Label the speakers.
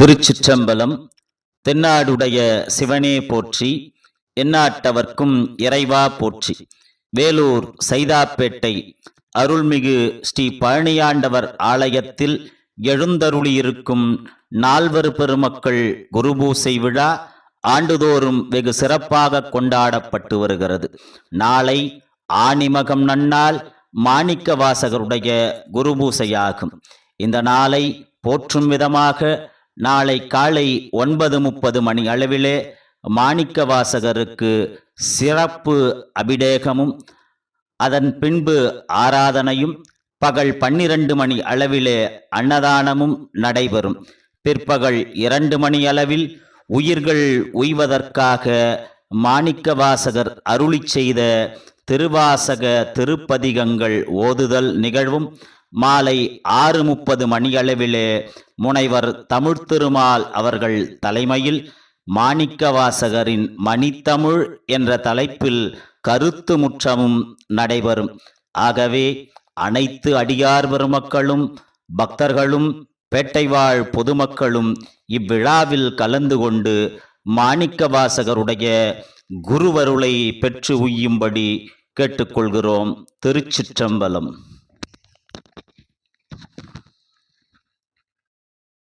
Speaker 1: திருச்சிற்றம்பலம் தென்னாடுடைய சிவனே போற்றி எந்நாட்டவர்க்கும் இறைவா போற்றி. வேலூர் சைதாப்பேட்டை அருள்மிகு ஸ்ரீ பழனியாண்டவர் ஆலயத்தில் எழுந்தருளியிருக்கும் நால்வர் பெருமக்கள் குருபூசை விழா ஆண்டுதோறும் வெகு சிறப்பாக கொண்டாடப்பட்டு வருகிறது. நாளை ஆணிமகம் நன்னால் மாணிக்க வாசகருடைய குருபூசையாகும். இந்த நாளை போற்றும் விதமாக நாளை காலை ஒன்பது முப்பது மணி அளவிலே மாணிக்க வாசகருக்கு சிறப்பு அபிடேகமும் அதன் பின்பு ஆராதனையும் பகல் பன்னிரண்டு மணி அளவிலே அன்னதானமும் நடைபெறும். பிற்பகல் இரண்டு மணி அளவில் உயிர்கள் உய்வதற்காக மாணிக்கவாசகர் அருளிச் செய்த திருவாசக திருப்பதிகங்கள் ஓதுதல் நிகழ்வும் மாலை ஆறு முப்பது மணியளவிலே முனைவர் தமிழ் திருமால் அவர்கள் தலைமையில் மாணிக்கவாசகரின் மணித்தமிழ் என்ற தலைப்பில் கருத்து முற்றமும் நடைபெறும். ஆகவே அனைத்து அடியார் பெருமக்களும் பக்தர்களும் பேட்டைவாழ் பொதுமக்களும் இவ்விழாவில் கலந்து கொண்டு மாணிக்கவாசகருடைய குருவருளை பெற்று உய்யும்படி கேட்டுக்கொள்கிறோம். திருச்சிற்றம்பலம்.